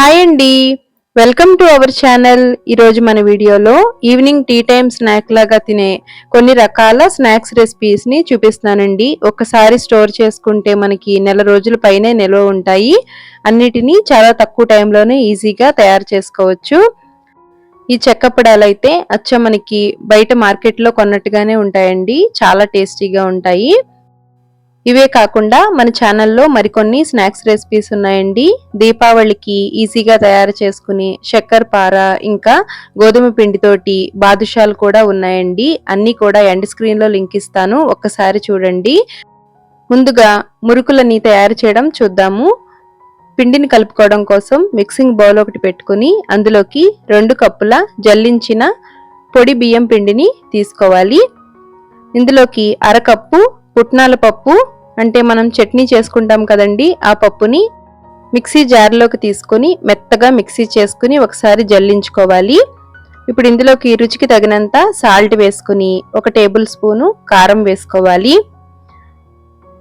Hi అండి. Welcome to our channel ఈరోజు మన వీడియోలో ఈవినింగ్ టీ టైమ్ స్నాక్ లాగా తినే కొన్ని రకాల స్నాక్స్ రెసిపీస్ని చూపిస్తానండి ఒక్కసారి ఒకసారి స్టోర్ చేసుకుంటే మనకి నెల రోజుల పైనే నిల్వ ఉంటాయి. అన్నిటినీ చాలా తక్కువ టైంలోనే ఈజీగా తయారు చేసుకోవచ్చు. ఈ చెక్కపడాలు అయితే అచ్చ మనకి బయట మార్కెట్లో కొన్నట్టుగానే ఉంటాయండి. చాలా టేస్టీగా ఉంటాయి. ఇవే కాకుండా మన ఛానల్లో మరికొన్ని స్నాక్స్ రెసిపీస్ ఉన్నాయండి. దీపావళికి ఈజీగా తయారు చేసుకుని చక్కెర పార ఇంకా గోధుమ పిండితోటి బాదుషాలు కూడా ఉన్నాయండి. అన్నీ కూడా ఎండ్ స్క్రీన్లో లింక్ ఇస్తాను. ఒక్కసారి చూడండి. ముందుగా మురుకులని తయారు చేయడం చూద్దాము. పిండిని కలుపుకోవడం కోసం మిక్సింగ్ బౌల్ ఒకటి పెట్టుకుని అందులోకి రెండు కప్పుల జల్లించిన పొడి బియ్యం పిండిని తీసుకోవాలి. ఇందులోకి అరకప్పు పుట్నాల పప్పు అంటే మనం చట్నీ చేసుకుంటాం కదండి ఆ పప్పుని మిక్సీ జార్లోకి తీసుకొని మెత్తగా మిక్సీ చేసుకుని ఒకసారి జల్లించుకోవాలి. ఇప్పుడు ఇందులోకి రుచికి తగినంత సాల్ట్ వేసుకుని ఒక టేబుల్ స్పూను కారం వేసుకోవాలి.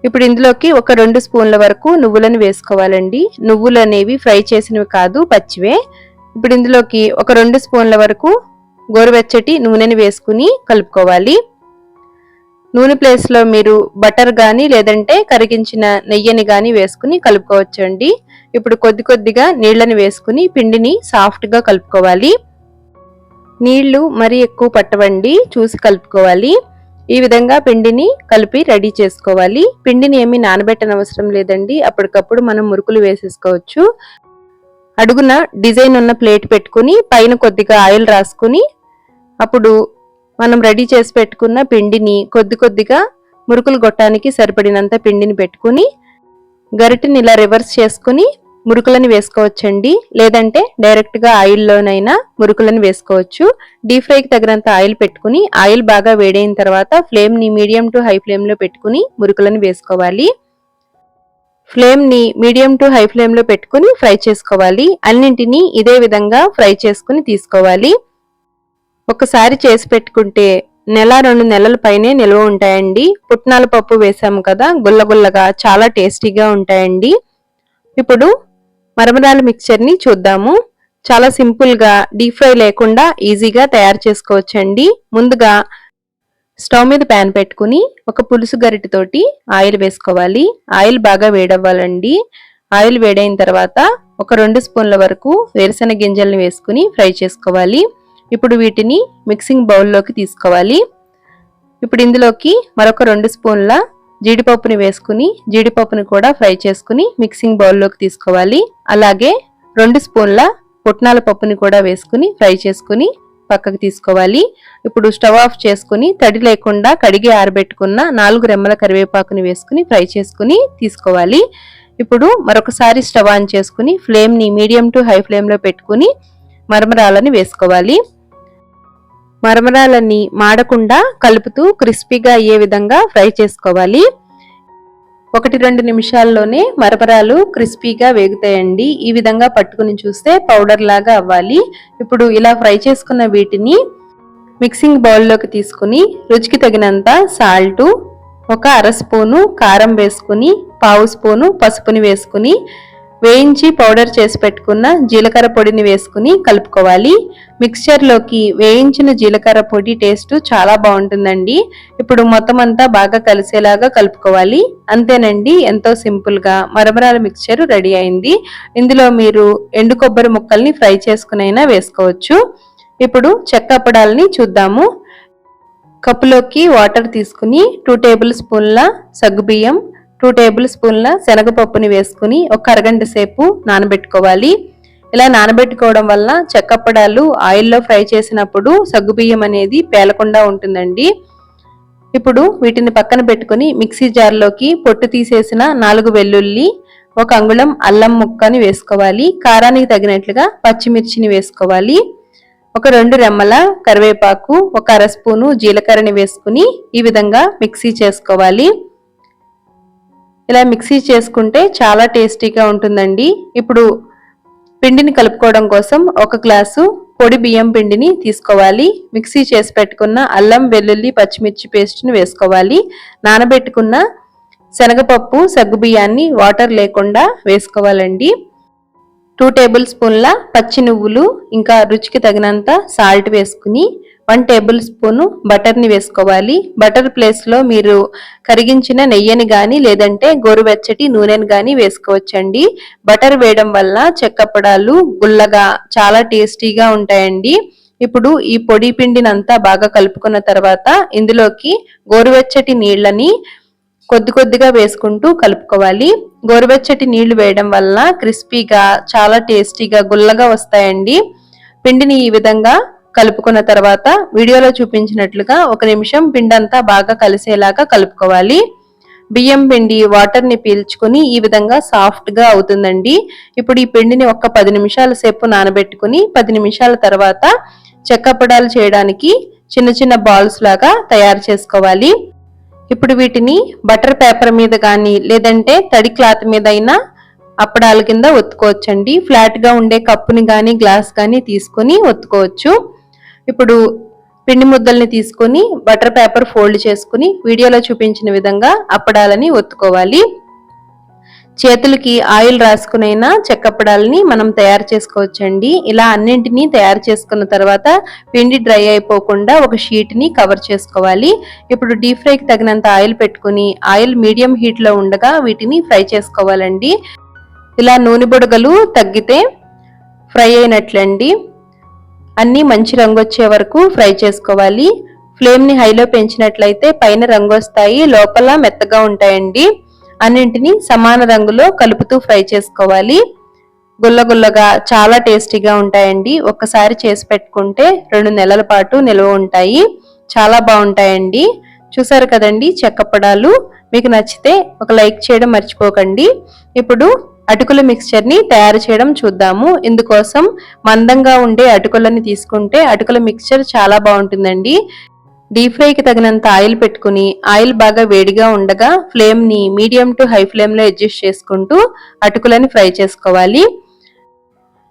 ఇప్పుడు ఇందులోకి ఒక రెండు స్పూన్ల వరకు నువ్వులను వేసుకోవాలండి. నువ్వులు అనేవి ఫ్రై చేసినవి కాదు పచ్చివే. ఇప్పుడు ఇందులోకి ఒక రెండు స్పూన్ల వరకు గోరువెచ్చటి నూనెని వేసుకుని కలుపుకోవాలి. నూనె ప్లేస్లో మీరు బటర్ కానీ లేదంటే కరిగించిన నెయ్యిని కానీ వేసుకుని కలుపుకోవచ్చండి. ఇప్పుడు కొద్ది కొద్దిగా నీళ్ళని వేసుకుని పిండిని సాఫ్ట్గా కలుపుకోవాలి. నీళ్ళు మరీ ఎక్కువ పట్టవండి చూసి కలుపుకోవాలి. ఈ విధంగా పిండిని కలిపి రెడీ చేసుకోవాలి. పిండిని ఏమీ నానబెట్టనవసరం లేదండి. అప్పటికప్పుడు మనం మురుకులు వేసేసుకోవచ్చు. అడుగున డిజైన్ ఉన్న ప్లేట్ పెట్టుకుని పైన కొద్దిగా ఆయిల్ రాసుకుని అప్పుడు మనం రెడీ చేసి పెట్టుకున్న పిండిని కొద్ది కొద్దిగా మురుకులు గొట్టానికి సరిపడినంత పిండిని పెట్టుకుని గరిటిని ఇలా రివర్స్ చేసుకుని మురుకులను వేసుకోవచ్చండి. లేదంటే డైరెక్ట్గా ఆయిల్లోనైనా మురుకులను వేసుకోవచ్చు. డీప్ ఫ్రైకి తగినంత ఆయిల్ పెట్టుకుని ఆయిల్ బాగా వేడైన తర్వాత ఫ్లేమ్ని మీడియం టు హై ఫ్లేమ్లో పెట్టుకుని మురుకులను వేసుకోవాలి. ఫ్లేమ్ని మీడియం టు హై ఫ్లేమ్లో పెట్టుకుని ఫ్రై చేసుకోవాలి. అన్నింటినీ ఇదే విధంగా ఫ్రై చేసుకుని తీసుకోవాలి. ఒకసారి చేసి పెట్టుకుంటే నెల రెండు నెలల పైనే నిల్వ ఉంటాయండి. పుట్నాల పప్పు వేసాము కదా గుల్లగుల్లగా చాలా టేస్టీగా ఉంటాయండి. ఇప్పుడు మరమరాల మిక్చర్ని చూద్దాము. చాలా సింపుల్గా డీప్ ఫ్రై లేకుండా ఈజీగా తయారు చేసుకోవచ్చండి. ముందుగా స్టవ్ మీద ప్యాన్ పెట్టుకుని ఒక పులుసు గరిటెతోటి ఆయిల్ వేసుకోవాలి. ఆయిల్ బాగా వేడవ్వాలండి. ఆయిల్ వేడైన తర్వాత ఒక రెండు స్పూన్ల వరకు వేరుశెనగ గింజల్ని వేసుకుని ఫ్రై చేసుకోవాలి. ఇప్పుడు వీటిని మిక్సింగ్ బౌల్లోకి తీసుకోవాలి. ఇప్పుడు ఇందులోకి మరొక రెండు స్పూన్ల జీడిపప్పుని వేసుకుని జీడిపప్పుని కూడా ఫ్రై చేసుకుని మిక్సింగ్ బౌల్లోకి తీసుకోవాలి. అలాగే రెండు స్పూన్ల పుట్నాల పప్పుని కూడా వేసుకుని ఫ్రై చేసుకుని పక్కకు తీసుకోవాలి. ఇప్పుడు స్టవ్ ఆఫ్ చేసుకుని తడి లేకుండా కడిగి ఆరబెట్టుకున్న నాలుగు రెమ్మల కరివేపాకుని వేసుకుని ఫ్రై చేసుకుని తీసుకోవాలి. ఇప్పుడు మరొకసారి స్టవ్ ఆన్ చేసుకుని ఫ్లేమ్ని మీడియం టు హై ఫ్లేమ్లో పెట్టుకుని మరమరాలని వేసుకోవాలి. మరమరాలన్నీ మాడకుండా కలుపుతూ క్రిస్పీగా అయ్యే విధంగా ఫ్రై చేసుకోవాలి. ఒకటి రెండు నిమిషాల్లోనే మరమరాలు క్రిస్పీగా వేగుతాయండి. ఈ విధంగా పట్టుకుని చూస్తే పౌడర్ లాగా అవ్వాలి. ఇప్పుడు ఇలా ఫ్రై చేసుకున్న వీటిని మిక్సింగ్ బౌల్లోకి తీసుకుని రుచికి తగినంత సాల్టు ఒక అర స్పూను కారం వేసుకుని పావు స్పూను పసుపుని వేసుకుని వేయించి పౌడర్ చేసి పెట్టుకున్న జీలకర్ర పొడిని వేసుకుని కలుపుకోవాలి. మిక్స్చర్లోకి వేయించిన జీలకర్ర పొడి టేస్ట్ చాలా బాగుంటుందండి. ఇప్పుడు మొత్తం అంతా బాగా కలిసేలాగా కలుపుకోవాలి. అంతేనండి ఎంతో సింపుల్గా మరమరాల మిక్స్చర్ రెడీ అయింది. ఇందులో మీరు ఎండు కొబ్బరి ముక్కల్ని ఫ్రై చేసుకునైనా వేసుకోవచ్చు. ఇప్పుడు చెక్క అప్పడాలని చూద్దాము. కప్పులోకి వాటర్ తీసుకుని టూ టేబుల్ స్పూన్ల సగ్గుబియ్యం టూ టేబుల్ స్పూన్ల శనగపప్పుని వేసుకుని ఒక అరగంట సేపు నానబెట్టుకోవాలి. ఇలా నానబెట్టుకోవడం వల్ల చెక్కప్పడాలు ఆయిల్లో ఫ్రై చేసినప్పుడు సగ్గుబియ్యం అనేది పేలకుండా ఉంటుందండి. ఇప్పుడు వీటిని పక్కన పెట్టుకుని మిక్సీ జార్లోకి పొట్టు తీసేసిన నాలుగు వెల్లుల్లి ఒక అంగుళం అల్లం ముక్కని వేసుకోవాలి. కారానికి తగినట్లుగా పచ్చిమిర్చిని వేసుకోవాలి. ఒక రెండు రెమ్మల కరివేపాకు ఒక అర స్పూను జీలకర్రని వేసుకుని ఈ విధంగా మిక్సీ చేసుకోవాలి. ఇలా మిక్సీ చేసుకుంటే చాలా టేస్టీగా ఉంటుందండి. ఇప్పుడు పిండిని కలుపుకోవడం కోసం ఒక గ్లాసు పొడి బియ్యం పిండిని తీసుకోవాలి. మిక్సీ చేసి పెట్టుకున్న అల్లం వెల్లుల్లి పచ్చిమిర్చి పేస్ట్ని వేసుకోవాలి. నానబెట్టుకున్న శనగపప్పు సగ్గు బియ్యాన్ని వాటర్ లేకుండా వేసుకోవాలండి. టూ టేబుల్ స్పూన్ల పచ్చి నువ్వులు ఇంకా రుచికి తగినంత సాల్ట్ వేసుకుని వన్ టేబుల్ స్పూను బటర్ని వేసుకోవాలి. బటర్ ప్లేస్లో మీరు కరిగించిన నెయ్యిని కానీ లేదంటే గోరువెచ్చటి నూనెని కానీ వేసుకోవచ్చండి. బటర్ వేయడం వల్ల చెక్కపడాలు గుల్లగా చాలా టేస్టీగా ఉంటాయండి. ఇప్పుడు ఈ పొడి పిండినంతా బాగా కలుపుకున్న తర్వాత ఇందులోకి గోరువెచ్చటి నీళ్ళని కొద్ది కొద్దిగా వేసుకుంటూ కలుపుకోవాలి. గోరువెచ్చటి నీళ్ళు వేయడం వల్ల క్రిస్పీగా చాలా టేస్టీగా గుల్లగా వస్తాయండి. పిండిని ఈ విధంగా కలుపుకున్న తర్వాత వీడియోలో చూపించినట్లుగా ఒక నిమిషం పిండంతా బాగా కలిసేలాగా కలుపుకోవాలి. బియ్యం పిండి వాటర్ని పీల్చుకుని ఈ విధంగా సాఫ్ట్గా అవుతుందండి. ఇప్పుడు ఈ పిండిని ఒక పది నిమిషాల సేపు నానబెట్టుకుని పది నిమిషాల తర్వాత చెక్కపడాలు చేయడానికి చిన్న చిన్న బాల్స్ లాగా తయారు చేసుకోవాలి. ఇప్పుడు వీటిని బటర్ పేపర్ మీద కానీ లేదంటే తడి క్లాత్ మీద అయినా అప్పడాల కింద ఒత్తుకోవచ్చండి. ఫ్లాట్గా ఉండే కప్పుని కానీ గ్లాస్ కానీ తీసుకొని ఒత్తుకోవచ్చు. ఇప్పుడు పిండి ముద్దల్ని తీసుకొని బటర్ పేపర్ ఫోల్డ్ చేసుకుని వీడియోలో చూపించిన విధంగా అప్పడాలని ఒత్తుకోవాలి. చేతులకి ఆయిల్ రాసుకునైనా చెక్కప్పడాలని మనం తయారు చేసుకోవచ్చండి. ఇలా అన్నింటినీ తయారు చేసుకున్న తర్వాత పిండి డ్రై అయిపోకుండా ఒక షీట్ని కవర్ చేసుకోవాలి. ఇప్పుడు డీప్ ఫ్రైకి తగినంత ఆయిల్ పెట్టుకుని ఆయిల్ మీడియం హీట్లో ఉండగా వీటిని ఫ్రై చేసుకోవాలండి. ఇలా నూనె బుడగలు తగ్గితే ఫ్రై అయినట్లండి. అన్నీ మంచి రంగు వచ్చే వరకు ఫ్రై చేసుకోవాలి. ఫ్లేమ్ని హైలో పెంచినట్లయితే పైన రంగు వస్తాయి లోపల మెత్తగా ఉంటాయండి. అన్నింటినీ సమాన రంగులో కలుపుతూ ఫ్రై చేసుకోవాలి. గుల్లగుల్లగా చాలా టేస్టీగా ఉంటాయండి. ఒక్కసారి చేసి పెట్టుకుంటే రెండు నెలల పాటు నిల్వ ఉంటాయి. చాలా బాగుంటాయండి. చూసారు కదండి చెక్కపడాలు మీకు నచ్చితే ఒక లైక్ చేయడం మర్చిపోకండి. ఇప్పుడు అటుకుల మిక్స్చర్ని తయారు చేయడం చూద్దాము. ఇందుకోసం మందంగా ఉండే అటుకులని తీసుకుంటే అటుకుల మిక్స్చర్ చాలా బాగుంటుందండి. డీప్ ఫ్రైకి తగినంత ఆయిల్ పెట్టుకుని ఆయిల్ బాగా వేడిగా ఉండగా ఫ్లేమ్ని మీడియం టు హై ఫ్లేమ్లో అడ్జస్ట్ చేసుకుంటూ అటుకులని ఫ్రై చేసుకోవాలి.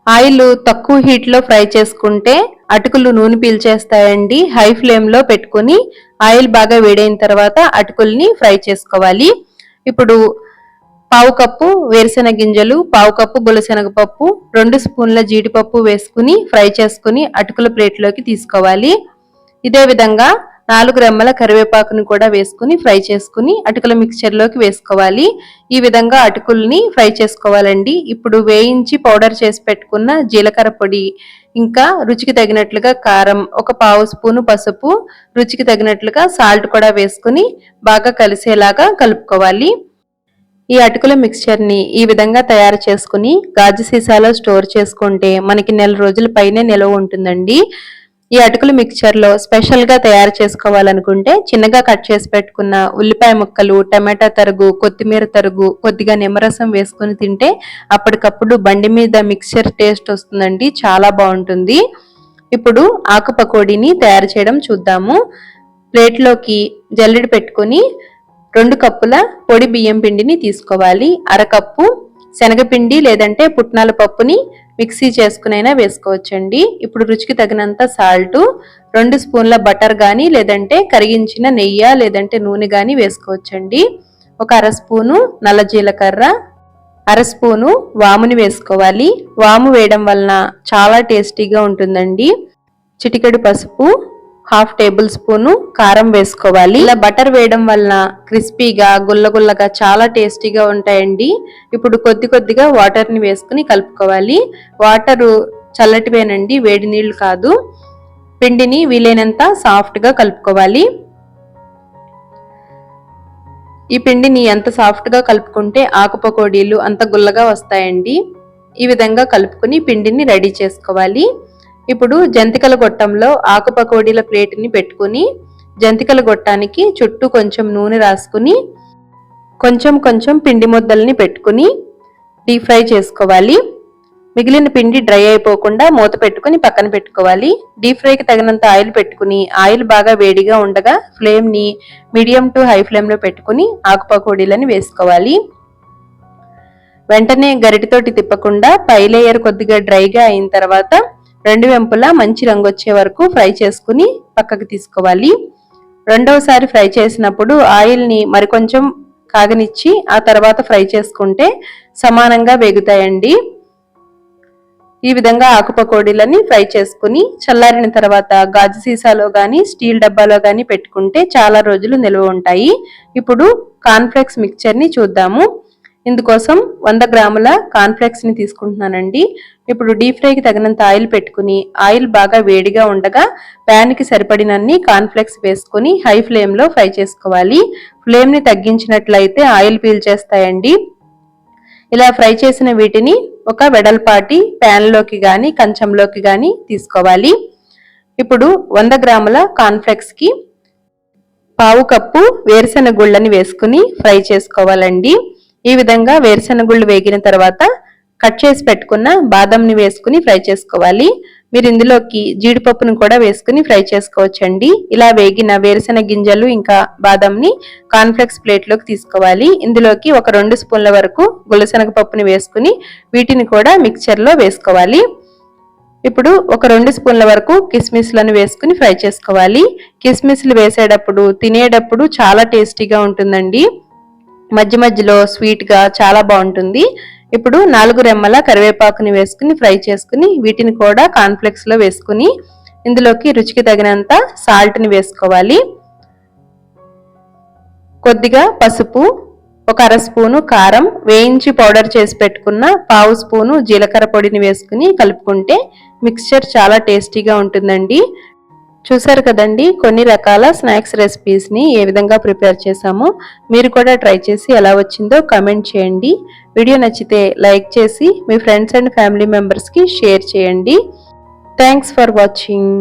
ఆయిల్ తక్కువ హీట్లో ఫ్రై చేసుకుంటే అటుకులు నూనె పీల్చేస్తాయండి. హై ఫ్లేమ్లో పెట్టుకుని ఆయిల్ బాగా వేడైన తర్వాత అటుకుల్ని ఫ్రై చేసుకోవాలి. ఇప్పుడు పావు కప్పు వేరుశెనగ గింజలు పావు కప్పు గులశెనగపప్పు రెండు స్పూన్ల జీడిపప్పు వేసుకుని ఫ్రై చేసుకుని అటుకుల ప్లేట్లోకి తీసుకోవాలి. ఇదే విధంగా నాలుగు రెమ్మల కరివేపాకుని కూడా వేసుకుని ఫ్రై చేసుకుని అటుకుల మిక్చర్లోకి వేసుకోవాలి. ఈ విధంగా అటుకుల్ని ఫ్రై చేసుకోవాలండి. ఇప్పుడు వేయించి పౌడర్ చేసి పెట్టుకున్న జీలకర్ర పొడి ఇంకా రుచికి తగినట్లుగా కారం ఒక పావు స్పూను పసుపు రుచికి తగినట్లుగా సాల్ట్ కూడా వేసుకుని బాగా కలిసేలాగా కలుపుకోవాలి. ఈ అటుకుల మిక్స్చర్ని ఈ విధంగా తయారు చేసుకుని గాజు సీసాలో స్టోర్ చేసుకుంటే మనకి నెల రోజుల పైనే నిలవ ఉంటుందండి. ఈ అటుకుల మిక్చర్లో స్పెషల్గా తయారు చేసుకోవాలనుకుంటే చిన్నగా కట్ చేసి పెట్టుకున్న ఉల్లిపాయ ముక్కలు టమాటా తరుగు కొత్తిమీర తరుగు కొద్దిగా నిమ్మరసం వేసుకుని తింటే అప్పటికప్పుడు బండి మీద మిక్చర్ టేస్ట్ వస్తుందండి చాలా బాగుంటుంది. ఇప్పుడు ఆకు పకోడీని తయారు చేయడం చూద్దాము. ప్లేట్లోకి జల్లెడ పెట్టుకొని రెండు కప్పుల పొడి బియ్యం పిండిని తీసుకోవాలి. అరకప్పు శనగపిండి లేదంటే పుట్నాల పప్పుని మిక్సీ చేసుకునైనా వేసుకోవచ్చండి. ఇప్పుడు రుచికి తగినంత సాల్ట్ రెండు స్పూన్ల బటర్ కానీ లేదంటే కరిగించిన నెయ్యి లేదంటే నూనె కానీ వేసుకోవచ్చండి. ఒక అర స్పూను నల్ల జీలకర్ర అర స్పూను వాముని వేసుకోవాలి. వాము వేయడం వలన చాలా టేస్టీగా ఉంటుందండి. చిటికెడు పసుపు హాఫ్ టేబుల్ స్పూను కారం వేసుకోవాలి. ఇలా బటర్ వేయడం వలన క్రిస్పీగా గుల్లగుల్లగా చాలా టేస్టీగా ఉంటాయండి. ఇప్పుడు కొద్ది కొద్దిగా వాటర్ని వేసుకుని కలుపుకోవాలి. వాటరు చల్లటివేనండి వేడి నీళ్ళు కాదు. పిండిని వీలైనంత సాఫ్ట్గా కలుపుకోవాలి. ఈ పిండిని ఎంత సాఫ్ట్గా కలుపుకుంటే ఆకుపకోడీలు అంత గుల్లగా వస్తాయండి. ఈ విధంగా కలుపుకుని పిండిని రెడీ చేసుకోవాలి. ఇప్పుడు జంతికల గొట్టంలో ఆకు పకోడీల ప్లేట్ని పెట్టుకుని జంతికల గొట్టానికి చుట్టూ కొంచెం నూనె రాసుకుని కొంచెం కొంచెం పిండి ముద్దల్ని పెట్టుకుని డీప్ ఫ్రై చేసుకోవాలి. మిగిలిన పిండి డ్రై అయిపోకుండా మూత పెట్టుకుని పక్కన పెట్టుకోవాలి. డీప్ ఫ్రైకి తగినంత ఆయిల్ పెట్టుకుని ఆయిల్ బాగా వేడిగా ఉండగా ఫ్లేమ్ని మీడియం టు హై ఫ్లేమ్లో పెట్టుకుని ఆకుపకోడీలని వేసుకోవాలి. వెంటనే గరిటితోటి తిప్పకుండా పై లేయర్ కొద్దిగా డ్రైగా అయిన తర్వాత రెండు వెంపులా మంచి రంగు వచ్చే వరకు ఫ్రై చేసుకుని పక్కకు తీసుకోవాలి. రెండవసారి ఫ్రై చేసినప్పుడు ఆయిల్ని మరికొంచెం కాగనిచ్చి ఆ తర్వాత ఫ్రై చేసుకుంటే సమానంగా వేగుతాయండి. ఈ విధంగా ఆకు పకోడీలని ఫ్రై చేసుకుని చల్లారిన తర్వాత గాజు సీసాలో కానీ స్టీల్ డబ్బాలో కానీ పెట్టుకుంటే చాలా రోజులు నిల్వ ఉంటాయి. ఇప్పుడు కాన్ఫ్లెక్స్ మిక్చర్ని చూద్దాము. ఇందుకోసం వంద గ్రాముల కాన్ఫ్లెక్స్ని తీసుకుంటున్నానండి. ఇప్పుడు డీప్ ఫ్రైకి తగినంత ఆయిల్ పెట్టుకుని ఆయిల్ బాగా వేడిగా ఉండగా ప్యాన్కి సరిపడినన్ని కాన్ఫ్లెక్స్ వేసుకుని హై ఫ్లేమ్లో ఫ్రై చేసుకోవాలి. ఫ్లేమ్ని తగ్గించినట్లయితే ఆయిల్ పీల్చేస్తాయండి ఇలా ఫ్రై చేసిన వీటిని ఒక వెడల్పాటి ప్యాన్లోకి కానీ కంచంలోకి కానీ తీసుకోవాలి. ఇప్పుడు వంద గ్రాముల కాన్ఫ్లెక్స్కి పావు కప్పు వేరుశెనగ గుళ్ళని వేసుకుని ఫ్రై చేసుకోవాలండి. ఈ విధంగా వేరుశెనగుళ్ళు వేగిన తర్వాత కట్ చేసి పెట్టుకున్న బాదంని వేసుకుని ఫ్రై చేసుకోవాలి. మీరు ఇందులోకి జీడిపప్పును కూడా వేసుకుని ఫ్రై చేసుకోవచ్చండి. ఇలా వేగిన వేరుశెనగ గింజలు ఇంకా బాదంని కాన్ఫ్లెక్స్ ప్లేట్లోకి తీసుకోవాలి. ఇందులోకి ఒక రెండు స్పూన్ల వరకు గులసెనగ పప్పుని వేసుకుని వీటిని కూడా మిక్చర్లో వేసుకోవాలి. ఇప్పుడు ఒక రెండు స్పూన్ల వరకు కిస్మిస్లను వేసుకుని ఫ్రై చేసుకోవాలి. కిస్మిస్లు వేసేటప్పుడు తినేటప్పుడు చాలా టేస్టీగా ఉంటుందండి. మధ్య మధ్యలో స్వీట్గా చాలా బాగుంటుంది. ఇప్పుడు నాలుగు రెమ్మల కరివేపాకుని వేసుకుని ఫ్రై చేసుకుని వీటిని కూడా కాన్ఫ్లెక్స్లో వేసుకుని ఇందులోకి రుచికి తగినంత సాల్ట్ని వేసుకోవాలి. కొద్దిగా పసుపు ఒక అర స్పూను కారం వేయించి పౌడర్ చేసి పెట్టుకున్న పావు స్పూను జీలకర్ర పొడిని వేసుకుని కలుపుకుంటే మిక్స్చర్ చాలా టేస్టీగా ఉంటుందండి. చూసారు కదండి కొన్ని రకాల స్నాక్స్ రెసిపీస్ని ఏ విధంగా ప్రిపేర్ చేశామో మీరు కూడా ట్రై చేసి ఎలా వచ్చిందో కమెంట్ చేయండి. వీడియో నచ్చితే లైక్ చేసి మీ ఫ్రెండ్స్ అండ్ ఫ్యామిలీ మెంబర్స్కి షేర్ చేయండి. Thanks for watching